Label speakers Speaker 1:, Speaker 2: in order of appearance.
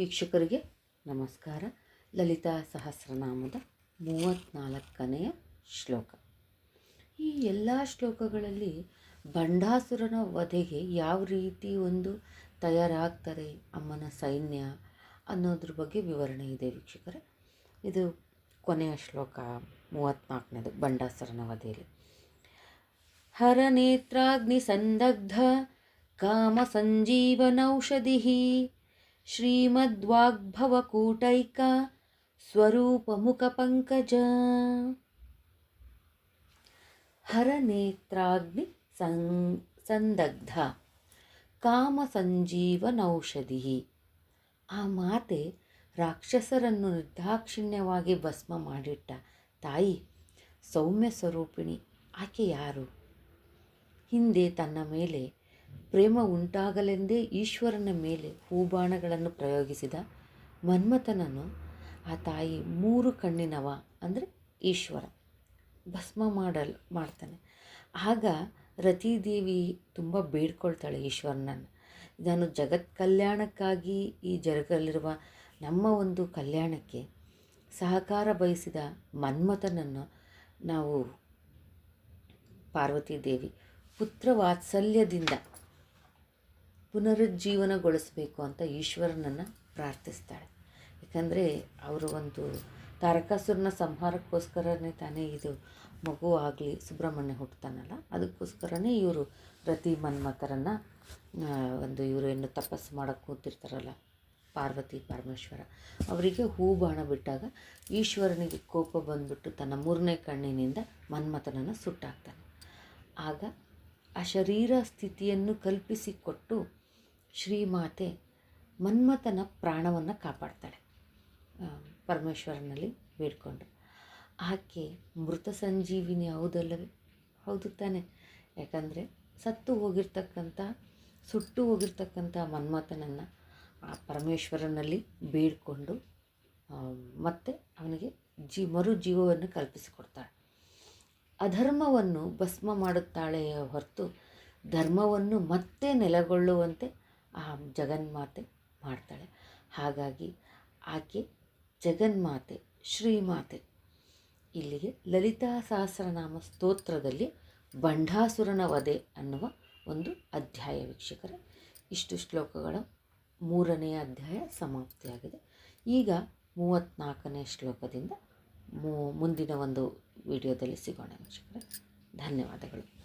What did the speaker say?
Speaker 1: ವೀಕ್ಷಕರಿಗೆ ನಮಸ್ಕಾರ. ಲಲಿತಾ ಸಹಸ್ರನಾಮದ ಮೂವತ್ತ್ನಾಲ್ಕನೆಯ ಶ್ಲೋಕ. ಈ ಎಲ್ಲ ಶ್ಲೋಕಗಳಲ್ಲಿ ಬಂಡಾಸುರನ ವಧೆಗೆ ಯಾವ ರೀತಿ ಒಂದು ತಯಾರಾಗ್ತಾರೆ ಅಮ್ಮನ ಸೈನ್ಯ ಅನ್ನೋದ್ರ ಬಗ್ಗೆ ವಿವರಣೆ ಇದೆ ವೀಕ್ಷಕರೇ. ಇದು ಕೊನೆಯ ಶ್ಲೋಕ, ಮೂವತ್ನಾಲ್ಕನೇದು ಬಂಡಾಸುರನ ವಧೆಯಲ್ಲಿ. ಹರನೇತ್ರಾಗ್ನಿ ಸಂದಗ್ಧ, ಕಾಮ ಕಾಮಸಂಜೀವನೌಷಧಿः ಶ್ರೀಮದ್ವಾಗ್ಭವಕೂಟೈಕ ಸ್ವರೂಪಮುಖಪಂಕಜ. ಹರನೇತ್ರಾಗ್ನಿ ಸಂ, ಸಂದಗ್ಧ, ಕಾಮಸಂಜೀವನೌಷಧಿ. ಆ ಮಾತೆ ರಾಕ್ಷಸರನ್ನು ನಿರ್ದಾಕ್ಷಿಣ್ಯವಾಗಿ ಭಸ್ಮ ಮಾಡಿಟ್ಟ ತಾಯಿ ಸೌಮ್ಯ ಸ್ವರೂಪಿಣಿ. ಆಕೆ ಯಾರು? ಹಿಂದೆ ತನ್ನ ಮೇಲೆ ಪ್ರೇಮ ಉಂಟಾಗಲೆಂದೇ ಈಶ್ವರನ ಮೇಲೆ ಹೂಬಾಣಗಳನ್ನು ಪ್ರಯೋಗಿಸಿದ ಮನ್ಮಥನನ್ನು ಆ ತಾಯಿ ಮೂರು ಕಣ್ಣಿನವ ಅಂದರೆ ಈಶ್ವರ. ಭಸ್ಮ ಮಾಡಲ್, ಮಾಡ್ತಾನೆ. ಆಗ ರತಿದೇವಿ ತುಂಬ ಬೇಡ್ಕೊಳ್ತಾಳೆ ಈಶ್ವರನನ್ನು. ನಾನು ಜಗತ್ ಕಲ್ಯಾಣಕ್ಕಾಗಿ ಈ ಜಗದಲ್ಲಿರುವ ನಮ್ಮ ಒಂದು ಕಲ್ಯಾಣಕ್ಕೆ ಸಹಕಾರ ಬಯಸಿದ ಮನ್ಮಥನನ್ನು ನಾವು ಪಾರ್ವತಿ ದೇವಿ ಪುತ್ರ ವಾತ್ಸಲ್ಯದಿಂದ ಪುನರುಜ್ಜೀವನಗೊಳಿಸಬೇಕು ಅಂತ ಈಶ್ವರನನ್ನು ಪ್ರಾರ್ಥಿಸ್ತಾಳೆ. ಯಾಕಂದರೆ ಅವರು ಒಂದು ತಾರಕಾಸುರನ ಸಂಹಾರಕ್ಕೋಸ್ಕರನೇ ತಾನೇ ಇದು ಮಗು ಆಗಲಿ ಸುಬ್ರಹ್ಮಣ್ಯ ಹುಟ್ಟುತ್ತಾನಲ್ಲ ಅದಕ್ಕೋಸ್ಕರನೇ ಇವರು ಪ್ರತಿ ಮನ್ಮಥರನ್ನು ಒಂದು ಇವರು ಏನು ತಪಸ್ಸು ಮಾಡೋಕ್ಕೆ ಕೂತಿರ್ತಾರಲ್ಲ, ಪಾರ್ವತಿ, ಪರಮೇಶ್ವರ, ಅವರಿಗೆ ಹೂ ಬಾಣ ಬಿಟ್ಟಾಗ ಈಶ್ವರನಿಗೆ ಕೋಪ ಬಂದುಬಿಟ್ಟು ತನ್ನ ಮೂರನೇ ಕಣ್ಣಿನಿಂದ ಮನ್ಮಥನನ್ನು ಸುಟ್ಟಾಕ್ತಾನೆ. ಆಗ ಆ ಶರೀರ ಸ್ಥಿತಿಯನ್ನು ಕಲ್ಪಿಸಿಕೊಟ್ಟು ಶ್ರೀಮಾತೆ ಮನ್ಮಥನ ಪ್ರಾಣವನ್ನು ಕಾಪಾಡ್ತಾಳೆ. ಪರಮೇಶ್ವರನಲ್ಲಿ ಬೇಡ್ಕೊಂಡು ಆಕೆ ಮೃತ ಸಂಜೀವಿನಿ ಹೌದಲ್ಲವೇ? ಹೌದು ತಾನೆ. ಯಾಕಂದರೆ ಸತ್ತು ಹೋಗಿರ್ತಕ್ಕಂಥ, ಸುಟ್ಟು ಹೋಗಿರ್ತಕ್ಕಂಥ ಮನ್ಮಥನನ್ನು ಆ ಪರಮೇಶ್ವರನಲ್ಲಿ ಬೇಡಿಕೊಂಡು ಮತ್ತೆ ಅವನಿಗೆ ಜೀ, ಮರು ಜೀವವನ್ನು ಕಲ್ಪಿಸಿಕೊಡ್ತಾಳೆ. ಅಧರ್ಮವನ್ನು ಭಸ್ಮ ಮಾಡುತ್ತಾಳೆಯೇ ಹೊರತು ಧರ್ಮವನ್ನು ಮತ್ತೆ ನೆಲೆಗೊಳ್ಳುವಂತೆ ಜಗನ್ಮಾತೆ ಮಾಡ್ತಾಳೆ. ಹಾಗಾಗಿ ಆಕೆ ಜಗನ್ಮಾತೆ, ಶ್ರೀಮಾತೆ. ಇಲ್ಲಿಗೆ ಲಲಿತಾ ಸಹಸ್ರನಾಮ ಸ್ತೋತ್ರದಲ್ಲಿ ಬಂಡಾಸುರನ ವಧೆ ಅನ್ನುವ ಒಂದು ಅಧ್ಯಾಯ ವೀಕ್ಷಕರೇ. ಇಷ್ಟು ಶ್ಲೋಕಗಳ ಮೂರನೆಯ ಅಧ್ಯಾಯ ಸಮಾಪ್ತಿಯಾಗಿದೆ. ಈಗ ಮೂವತ್ತ್ನಾಲ್ಕನೇ ಶ್ಲೋಕದಿಂದ ಮುಂದಿನ ಒಂದು ವಿಡಿಯೋದಲ್ಲಿ ಸಿಗೋಣ ವೀಕ್ಷಕರೇ. ಧನ್ಯವಾದಗಳು.